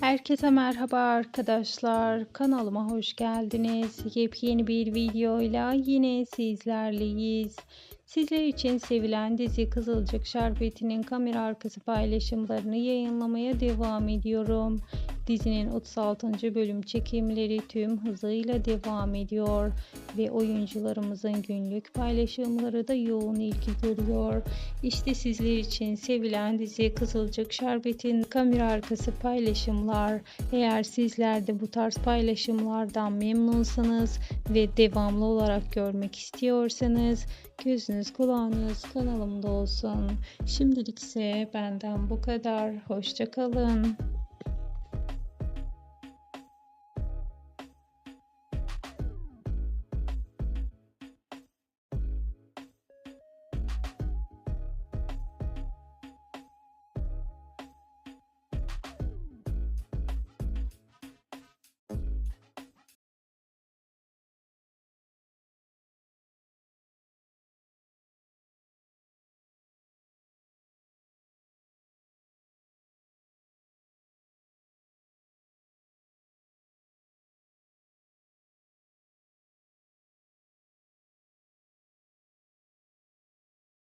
Herkese merhaba arkadaşlar. Kanalıma hoş geldiniz. Yepyeni bir videoyla yine sizlerleyiz. Sizler için sevilen dizi Kızılcık Şerbeti'nin kamera arkası paylaşımlarını yayınlamaya devam ediyorum. Dizinin 36. bölüm çekimleri tüm hızıyla devam ediyor ve oyuncularımızın günlük paylaşımları da yoğun ilgi görüyor. İşte sizler için sevilen dizi Kızılcık Şerbeti'nin kamera arkası paylaşımlar. Eğer sizler de bu tarz paylaşımlardan memnunsanız ve devamlı olarak görmek istiyorsanız gözünüz kulağınız kanalımda olsun. Şimdilik ise benden bu kadar. Hoşçakalın.